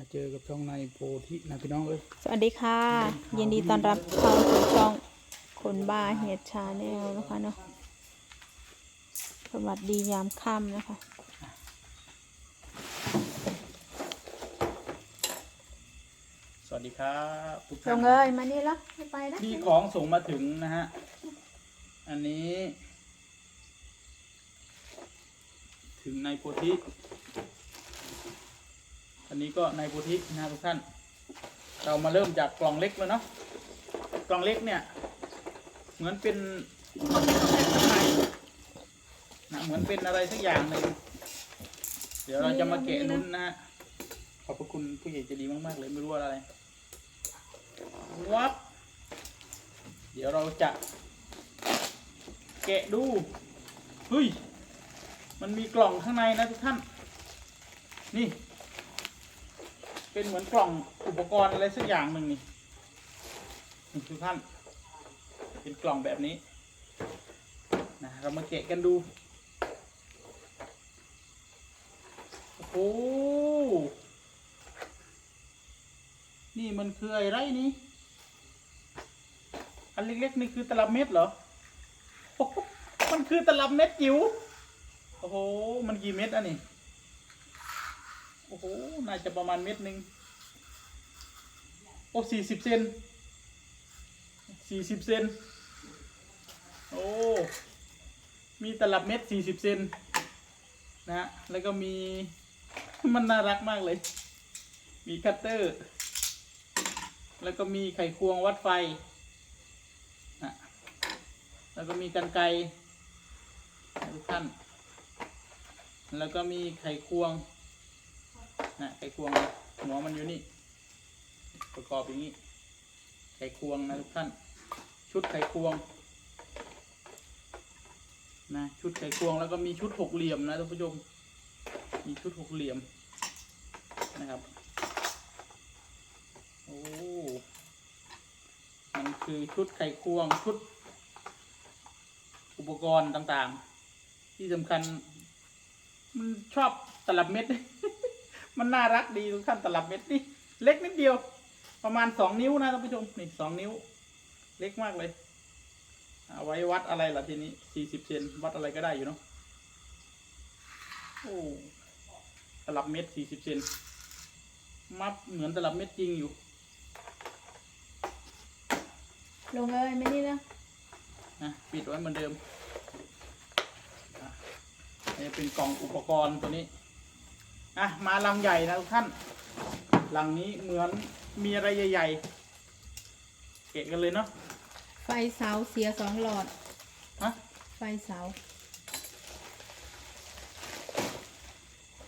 มาเจอกับช่องในโพธินะพี่น้องเอ้ยสวัสดีค่ะ ยินดีต้อนรับเข้าสู่ช่องคนบ้าเฮียชาแนลนะคะเนาะสวัสดียามค่ำนะคะ สวัสดีครับทุกลท่านงเอ้ยมานี่ละไม่ไปนะมีของส่งมาถึงนะฮะ อันนี้ ถึงในโพธิ อันนี้ก็ในโพธินะทุกท่าน เรามาเริ่มจากกล่องเล็กแล้วเนาะกล่องเล็กเนี่ย เหมือนเป็นนะเหมือนเป็นอะไรสักอย่างหนึ่งเดี๋ยวเราจะมาแกะลุ้นนะฮะขอบพระคุณผู้ใหญ่ใจดีมากๆเลยไม่รู้ว่าอะไรวับเดี๋ยวเราจะแกะดูเฮ้ยมันมีกล่องข้างในนะทุกท่าน นี่ เป็นเหมือนกล่องอุปกรณ์อะไรสักอย่างหนึ่งนี่ทุกท่านเป็นกล่องแบบนี้นะเรามาแกะกันดูโอ้โหนี่มันคืออะไรนี่อันเล็กๆนี่คือตลับเม็ดเหรอมันคือตลับเม็ดจิ๋วโอ้โหมันกี่เม็ดอะนี่ อ้โห น่าจะประมาณเม็ดหนึ่งโอ้สี่สิบเซนสี่สิบเซนโอ้ มีตลับเม็ดสี่สิบเซนนะฮะแล้วก็มี มันน่ารักมากเลย มีคัตเตอร์ แล้วก็มีไขควงวัดไฟนะแล้วก็มีกันไกรทุกท่าน แล้วก็มีไขควง นะไขควงหัวมันอยู่นี่ ประกอบอย่างนี้ ไขควงนะทุกท่าน ชุดไขควงนะชุดไขควงแล้วก็มีชุดหกเหลี่ยมนะท่านผู้ชมมีชุดหกเหลี่ยมนะครับโอ้มันคือชุดไขควงชุด อุปกรณ์ต่างๆ ที่สำคัญ มันชอบตลับเม็ด มันน่ารักดีทุกท่านตลับเม็ดนี่เล็กนิดเดียว ประมาณสองนิ้วนะท่านผู้ชมนี่สองนิ้ว เล็กมากเลยเอาไว้วัดอะไรล่ะทีนี้สี่สิบเซนวัดอะไรก็ได้อยู่เนาะโอ้ตลับเม็ดสี่สิบเซนมัดเหมือนตลับเม็ดจริงอยู่ ลงเอ้ยมานี่ละนะปิดไว้เหมือนเดิมอะนี่เป็นกล่องอุปกรณ์ตัวนี้ อะมาลังใหญ่นะทุกท่านลังนี้เหมือนมีอะไรใหญ่ๆเกะกันเลยเนาะไฟเสาเสียสองหลอดฮะไฟเสา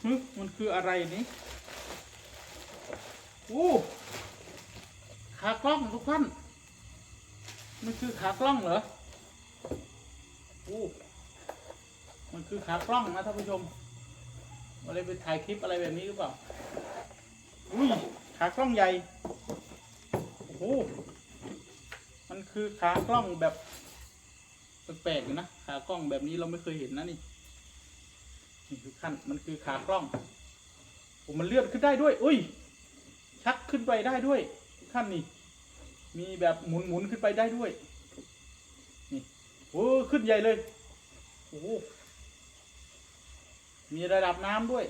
ฮึมันคืออะไรนี่โอ้ขากล้องทุกท่านมันคือขากล้องเหรอโอ้มันคือขากล้องนะท่านผู้ชม อะไรไปถ่ายคลิปอะไรแบบนี้หรือเปล่า อุ้ย ขากล้องใหญ่ โอ้โห มันคือขากล้องแบบแปลกๆอยู่นะ ขากล้องแบบนี้เราไม่เคยเห็นนะนี่นี่ทุกท่านมันคือขากล้องผมมันเลื่อนขึ้นได้ด้วย อุ้ย ชักขึ้นไปได้ด้วยทุกท่านนี่ มีแบบหมุนหมุนขึ้นไปได้ด้วย นี่ โอ้ ขึ้นใหญ่เลย โอ้ มีระดับน้ำด้วย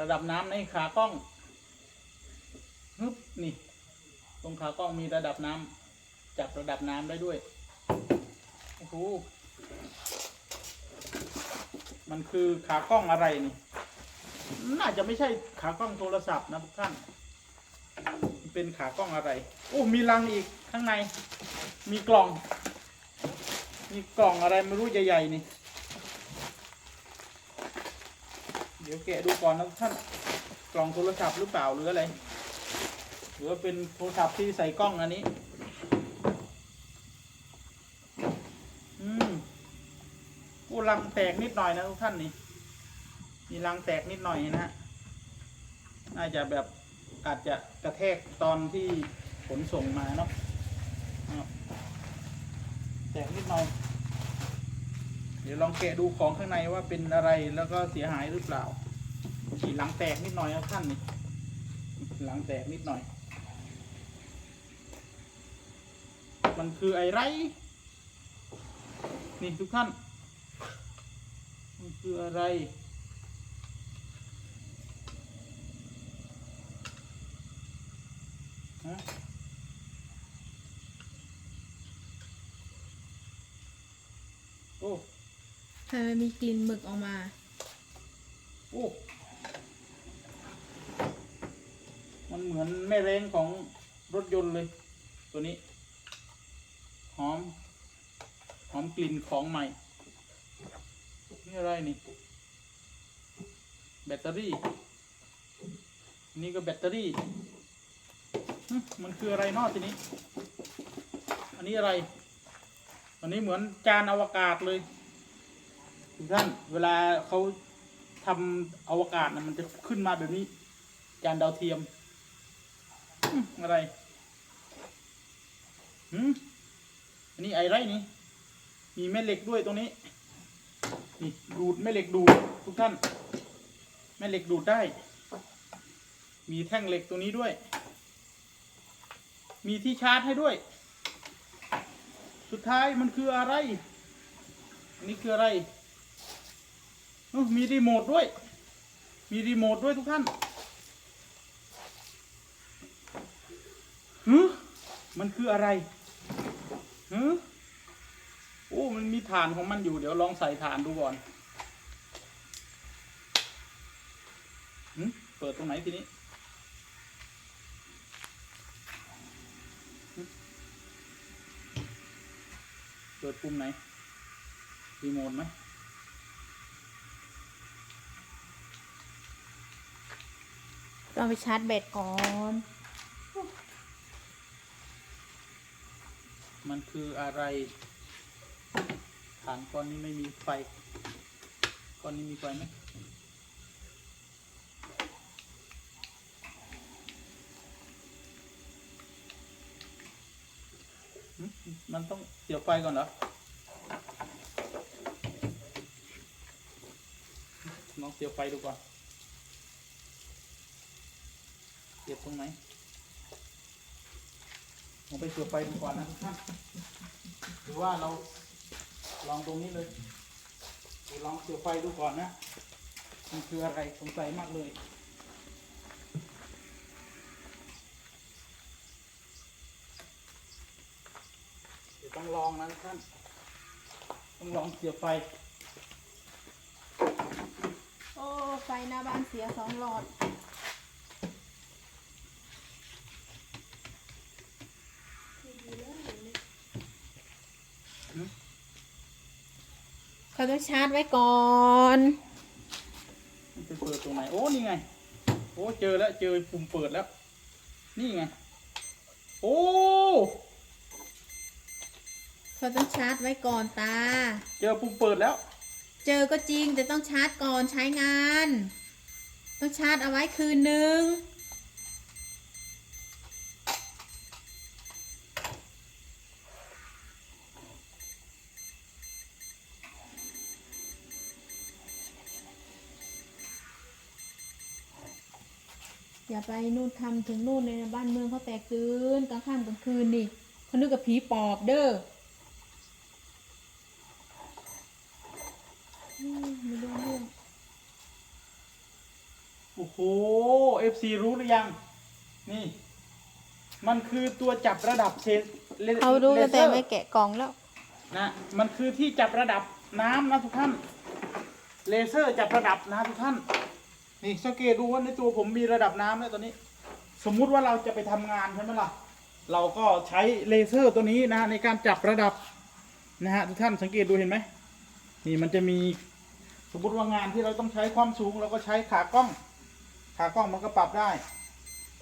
ระดับน้ำในขากล้องฮึบนี่ ตรงขากล้องมีระดับน้ำจับระดับน้ำได้ด้วยโอ้โหมันคือขากล้องอะไรนี่ น่าจะไม่ใช่ขากล้องโทรศัพท์นะทุกท่าน เป็นขากล้องอะไร โอ้มีรังอีกข้างใน มีกล่อง มีกล่องอะไรไม่รู้ใหญ่ๆนี่ เดี๋ยวแกะดูก่อนนะท่านกล่องโทรศัพท์หรือเปล่าหรืออะไรหรือว่าเป็นโทรศัพท์ที่ใส่กล้องอันนี้ อืมกูรังแตกนิดหน่อยนะทุกท่านนี่ มีรังแตกนิดหน่อยนะฮะ น่าจะแบบอาจจะกระแทกตอนที่ขนส่งมาเนาะแตกนิดหน่อย ดี๋ยวลองแกะดูของข้างในว่าเป็นอะไรแล้วก็เสียหายหรือเปล่าขีรังแตกนิดหน่อยนะท่านนี่หลังแตกนิดหน่อย มันคืออะไร นี่ทุกท่าน มันคืออะไร ฮะโอ้ ทำไมมีกลิ่นหมึกออกมาโอ้มันเหมือนแม่แรงของรถยนต์เลย ตัวนี้ หอม หอมกลิ่นของใหม่ นี่อะไรนี่ แบตเตอรี่ นี่ก็แบตเตอรี่ มันคืออะไรนอทีนี้ อันนี้อะไร อันนี้เหมือนจานอวกาศเลย ทุกท่านเวลาเขาทำอวกาศนะมันจะขึ้นมาแบบนี้ จานดาวเทียมอะไรหืมอันนี้ไอไรนี่ มีแม่เหล็กด้วยตรงนี้ นี่ดูดแม่เหล็กดูดทุกท่าน แม่เหล็กดูดได้ มีแท่งเหล็กตรงนี้ด้วย มีที่ชาร์จให้ด้วย สุดท้ายมันคืออะไร อันนี้คืออะไร อื้อมีรีโมทด้วย มีรีโมทด้วยทุกท่านฮึมันคืออะไรฮึโอ้ มันมีฐานของมันอยู่ เดี๋ยวลองใส่ฐานดูก่อนหึเปิดตรงไหนทีนี้เปิดปุ่มไหนรีโมทไหม ต้องไปชาร์จแบตก่อน มันคืออะไรฐานก้อนนี้ไม่มีไฟก้อนนี้มีไฟไหมมันต้องเสียบไฟก่อนเหรอลองเสียบไฟดูก่อน เสียบตรงไหนผมไปเสียไฟดูก่อนนะทุกท่านหรือว่าเราลองตรงนี้เลยเดี๋ยวลองเสียไฟดูก่อนนะ มันคืออะไรสงสัยมากเลยเดี๋ยวต้องลองนะทุกท่าน ต้องลองเสียบไฟ โอ้ ไฟหน้าบ้านเสียสองหลอด เขาต้องชาร์จไว้ก่อนมันจะเปิดตรงไหนโอ้นี่ไง โอ้เจอแล้วเจอปุ่มเปิดแล้ว นี่ไง โอ้เขาต้องชาร์จไว้ก่อนตา เจอปุ่มเปิดแล้ว เจอก็จริงแต่ต้องชาร์จก่อนใช้งาน ต้องชาร์จเอาไว้คืนนึง อย่าไปนู่นทำถึงนู่นเลยนะบ้านเมืองเขาแตกตื่นกลางค่ำกลางคืนนี่เขานึกกับผีปอบเด้ออืมไม่รู้เรื่องโอ้โห FC รู้หรือยัง นี่ มันคือตัวจับระดับเซนลเขารู้เลตั้งเซแต่อร์ไม่แกะกล่องแล้ว นะ มันคือที่จับระดับน้ำนะทุกท่าน เลเซอร์จับระดับนะทุกท่าน นี่สังเกตดูว่าในตัวผมมีระดับน้ำแล้วตอนนี้ สมมุติว่าเราจะไปทำงานใช่ไหมล่ะ เราก็ใช้เลเซอร์ตัวนี้นะในการจับระดับนะฮะทุกท่านสังเกตดูเห็นไหมนี่มันจะมีสมมติว่างานที่เราต้องใช้ความสูงเราก็ใช้ขากล้อง ขากล้องมันก็ปรับได้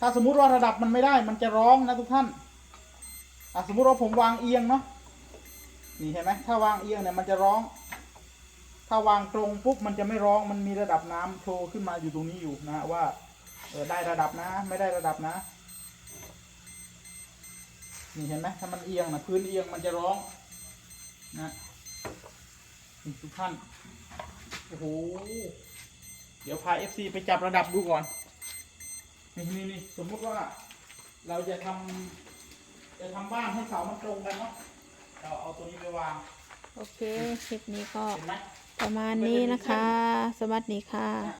ถ้าสมมุติว่าระดับมันไม่ได้ มันจะร้องนะทุกท่านอะสมมุติว่าผมวางเอียงเนาะนี่เห็นไหมถ้าวางเอียงเนี่ยมันจะร้อง ถ้าวางตรงปุ๊บมันจะไม่ร้องมันมีระดับน้ำโผล่ขึ้นมาอยู่ตรงนี้อยู่นะว่าได้ระดับนะ ไม่ได้ระดับนะนี่เห็นไหมถ้ามันเอียงนะพื้นเอียงมันจะร้องนะทุกท่านโอ้โหเดี๋ยวพาเอฟซีไปจับระดับดูก่อนนี่นี่นสมมติว่าเราจะทำ จะทำบ้านให้เสามันตรงกันเนาะเราเอาตัวนี้ไปวาง โอเคคลิปนี้ก็เห็นไหม ประมาณนี้นะคะ สวัสดีค่ะ